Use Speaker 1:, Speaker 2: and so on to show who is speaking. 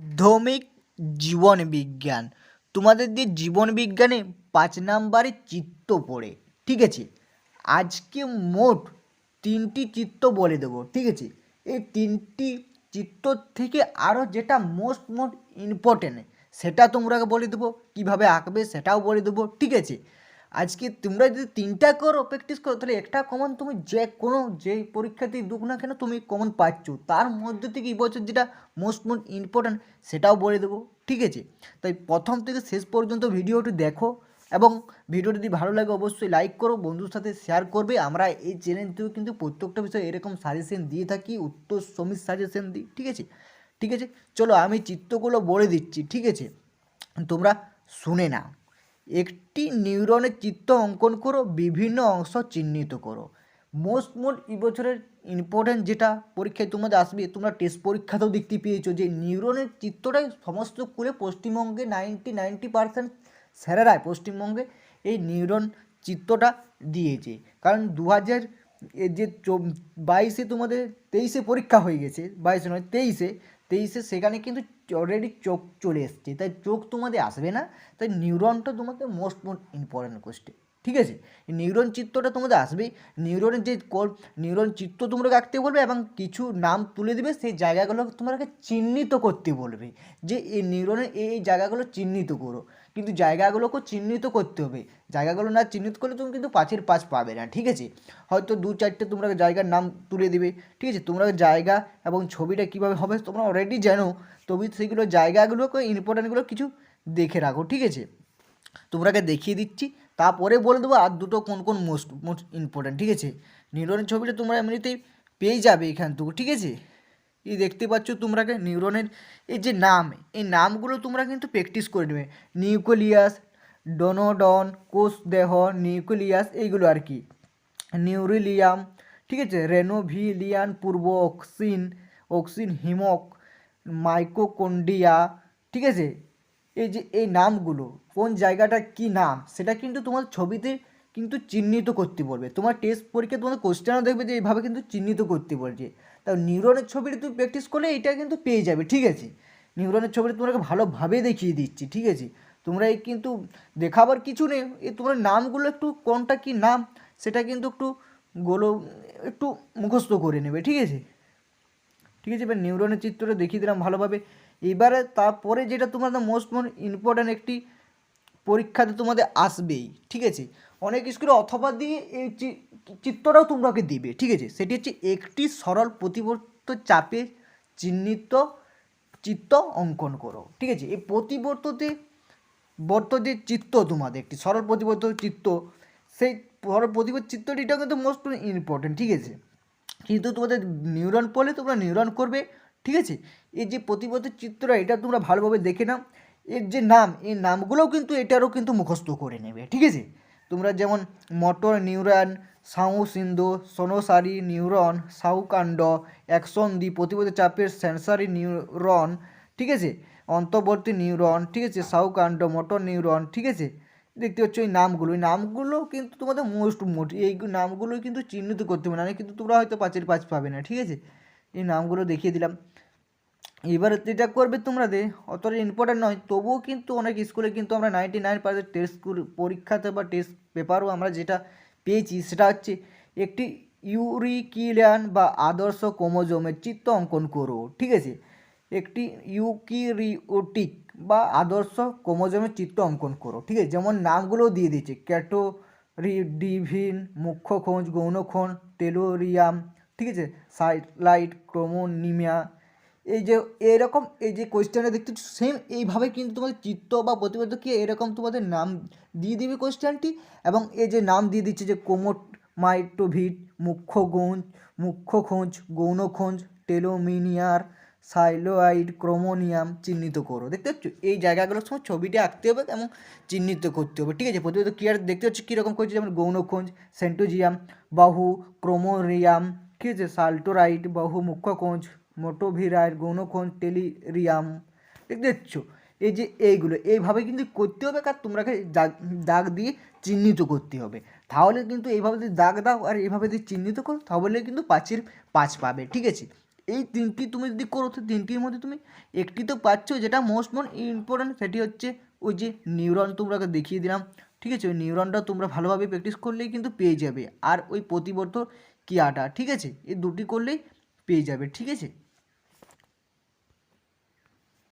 Speaker 1: মাধ্যমিক জীবন বিজ্ঞান। তোমাদের দিয়ে জীবন বিজ্ঞানে পাঁচ নাম্বারে চিত্ত পড়ে, ঠিক আছে? আজকে মোট তিনটি চিত্ত বলে দেবো, ঠিক আছে? এই তিনটি চিত্ত থেকে আরও যেটা মোস্ট মোস্ট ইম্পর্টেন্ট সেটা তোমরা বলে দেবো, কীভাবে আঁকবে সেটাও বলে দেবো, ঠিক আছে? আজকে তোমরা যদি তিনটা করো প্র্যাকটিস করো, তাহলে একটা কমন তুমি যে কোনো, যে পরীক্ষাতেই দুঃখ না কেন তুমি কমন পাচ্ছ। তার মধ্যে থেকে এই বছর যেটা মোস্ট মোস্ট ইম্পর্ট্যান্ট সেটাও বলে দেবো, ঠিক আছে? তাই প্রথম থেকে শেষ পর্যন্ত ভিডিওটি দেখো এবং ভিডিওটি যদি ভালো লাগে অবশ্যই লাইক করো, বন্ধুর সাথে শেয়ার করবে। আমরা এই চ্যানেল থেকে কিন্তু প্রত্যেকটা বিষয়ে এরকম সাজেশন দিয়ে থাকি, উত্তর সমীর সাজেশন দিই, ঠিক আছে? ঠিক আছে? চলো আমি চিত্রগুলো বলে দিচ্ছি, ঠিক আছে? তোমরা শুনে নাও। একটি নিউরনের চিত্র অঙ্কন করো, বিভিন্ন অংশ চিহ্নিত করো। মোস্ট মোট এই বছরের ইম্পর্ট্যান্ট যেটা, পরীক্ষায় তোমাদের আসবে, তোমরা টেস্ট পরীক্ষাতেও দেখতে পেয়েছ যে নিউরনের চিত্রটাই সমস্ত স্কুলে পশ্চিমবঙ্গে নাইনটি নাইনটি পার্সেন্ট স্যারেরাই পশ্চিমবঙ্গে এই নিউরন চিত্রটা দিয়েছে। কারণ দু হাজার যে বাইশে তোমাদের তেইশে পরীক্ষা হয়ে গেছে, বাইশে নয়, তেইশে তেইশে সেখানে কিন্তু অলরেডি চোখ চলে এসছে। তাই চোখ তোমাদের আসবে না, তাই নিউরনটা তোমাকে মোস্ট মোস্ট ইম্পর্টেন্ট কোশ্চেন ঠিক আছে? নিউরন চিত্রটা তোমাদের আসবে নিউরনের যে নিউরন চিত্র তোমরা আঁকতে বলবে এবং কিছু নাম তুলে দিবে, সেই জায়গাগুলো তোমাকে চিহ্নিত করতে বলবে। যে এই নিউরনের এই এই জায়গাগুলো চিহ্নিত করো। কিন্তু জায়গাগুলোকে চিহ্নিত করতে হবে। জায়গাগুলো না চিহ্নিত করলে তুমি কিন্তু পাঁচের পাঁচ পাবে না, ঠিক আছে? হয়তো দু চারটে তোমরা জায়গার নাম তুলে দিবে, ঠিক আছে? তোমরা জায়গা এবং ছবিটা কীভাবে হবে তোমরা অলরেডি জানো। তবে সেগুলো জায়গাগুলোকে ইম্পর্ট্যান্টগুলো কিছু দেখে রাখো, ঠিক আছে? তোমরাকে দেখিয়ে দিচ্ছি। তারপরে বলে দেবো আর দুটো কোন কোন মোস্ট মোস্ট ইম্পর্ট্যান্ট ঠিক আছে? নিউরনের ছবিটা তোমরা এমনিতেই পেয়ে যাবে এখান থেকে, ঠিক আছে? এই দেখতে পাচ্ছ তোমরাকে নিউরনের এই যে নাম, এই নামগুলো তোমরা কিন্তু প্র্যাকটিস করে নেবে। নিউক্লিয়াস, ডোনোডন, কোষ দেহ, নিউক্লিয়াস, এইগুলো আর কি। নিউরিলিয়াম, ঠিক আছে? রেনোভিলিয়ান, পূর্ব অক্সিন অক্সিন হিমক মাইকোকন্ডিয়া ঠিক আছে? এই যে এই নামগুলো, কোন জায়গাটা কি নাম, সেটা কিন্তু তোমার ছবিতে কিন্তু চিহ্নিত করতে বলবে। তোমার টেস্ট পরীক্ষা তোমাদের কোশ্চেনও দেখবে যে এইভাবে কিন্তু চিহ্নিত করতে বলছে। তা নিউরনের ছবিটা তুমি প্র্যাকটিস করলে এটা কিন্তু পেয়ে যাবে, ঠিক আছে? নিউরনের ছবিটা তোমাকে ভালোভাবে দেখিয়ে দিচ্ছি, ঠিক আছে? তোমরা এই কিন্তু দেখাবার কিছু নেই, এই তোমার নামগুলো একটু কোনটা কি নাম, সেটা কিন্তু একটু গোলো, একটু মুখস্থ করে নেবে, ঠিক আছে? ঠিক আছে, এবার নিউরনের চিত্রটা দেখিয়ে দিলাম ভালোভাবে। এবারে তারপরে যেটা তোমাদের মোস্ট মোস্ট ইম্পর্ট্যান্ট একটি পরীক্ষাতে তোমাদের আসবেই, ঠিক আছে? অনেক স্কুলে অথবা দিয়ে এই চিত্রটাও তোমরাকে দিবে, ঠিক আছে? সেটি হচ্ছে একটি সরল প্রতিবর্ত চাপে চিহ্নিত চিত্র অঙ্কন করো, ঠিক আছে? এই প্রতিবর্ততে বর্ত যে চিত্র তোমাদের, একটি সরল প্রতিবর্ত চিত্র সেই সরল প্রতিবর্ত চিত্রটি এটা কিন্তু মোস্ট ইম্পর্টেন্ট ঠিক আছে? কিন্তু তোমাদের নিউরন পড়লে তোমরা নিউরন করবে ঠিক আছে? এই যে প্রতিবর্ত চিত্রটা, এটা তোমরা ভালোভাবে দেখে নাও। এর যে নাম, এই নামগুলোও কিন্তু এটারও কিন্তু মুখস্থ করে নেবে, ঠিক আছে? তোমরা যেমন মটর নিউরন, সাউ সিন্ধু, সোনোসারি নিউরন সাউকাণ্ড অ্যাকশন দি প্রতিবর্তী চাপের সেন্সারি নিউরন, ঠিক আছে? অন্তর্বর্তী নিউরন, ঠিক আছে? সাউকাণ্ড মোটর নিউরন, ঠিক আছে? দেখতে হচ্ছে ওই নামগুলো। এই নামগুলো কিন্তু তোমাদের মোস্ট মোট এই নামগুলো কিন্তু চিহ্নিত করতে হবে না কিন্তু তোমরা হয়তো পাঁচের পাঁচ পাবে না, ঠিক আছে? এই নামগুলো দেখিয়ে দিলাম। এবার যেটা করবে তোমরা দে অতটা ইম্পর্ট্যান্ট নয়, তবুও কিন্তু অনেক স্কুলে কিন্তু আমরা নাইনটি নাইন পার্সেন্ট টেস্ট পরীক্ষাতে বা টেস্ট পেপারও আমরা যেটা পেয়েছি সেটা হচ্ছে একটি ইউরিকিলিয়ান বা আদর্শ ক্রোমোজোমের চিত্র অঙ্কন করো, ঠিক আছে? একটি ইউকিরিওটিক বা আদর্শ ক্রোমোজোমের চিত্র অঙ্কন করো, ঠিক আছে? যেমন নামগুলো দিয়ে দিয়েছে ক্যাটো ডিভিন মুখ্য খোঁজ গৌণখোঁজ টেলোরিয়াম, ঠিক আছে? সাইটলাইট, ক্রোমোনিমিয়া এই যে এরকম, এই যে কোয়েশ্চেনটা দেখতে সেম এইভাবে কিন্তু তোমাদের চিত্র বা প্রতিবেদককে এরকম তোমাদের নাম দিয়ে দিবে কোয়েশ্চেনটি এবং এই যে নাম দিয়ে দিচ্ছে যে কোমোট, মাইটোভিট মুখ্য গোঁজ মুখ্য খোঁজ গৌণ খোঁজ টেলোমিনিয়ার, সাইলোয়াইড, ক্রোমোনিয়াম চিহ্নিত করো। দেখতে পাচ্ছ? এই জায়গাগুলোর সময় ছবিটি আঁকতে হবে এবং চিহ্নিত করতে হবে। ঠিক আছে? প্রতিবেদক কি আর দেখতে পাচ্ছ? কীরকম করছে? যেমন গৌণ খোঁজ সেন্টোজিয়াম, বাহু, ক্রোমোরিয়াম, ঠিক আছে? সাল্টোরাইট, বাহু মুখ্য খোঁজ মোটোভিরাইট গৌণখোঁজ টেলিরিয়াম দেখতে পাচ্ছ এই যে এইগুলো, এইভাবে কিন্তু করতে হবে কার তোমরাকে দাগ দাগ দিয়ে চিহ্নিত করতে হবে। তাহলে কিন্তু এইভাবে যদি দাগ দাও আর এইভাবে যদি চিহ্নিত করো, তাহলে কিন্তু পাঁচের পাঁচ পাবে, ঠিক আছে? এই তিনটি তুমি যদি করো, তো তিনটির মধ্যে তুমি একটি তো পাচ্ছ, যেটা মোস্ট মোস্ট ইম্পর্ট্যান্ট সেটি হচ্ছে ওই যে নিউরন তোমরাকে দেখিয়ে দিলাম, ঠিক আছে? ওই নিউরনটা তোমরা ভালোভাবে প্র্যাকটিস করলেই কিন্তু পেয়ে যাবে। আর ওই প্রতিবর্ত ক্রিয়াটা, ঠিক আছে? এই দুটি করলেই পেয়ে যাবে ঠিক আছে?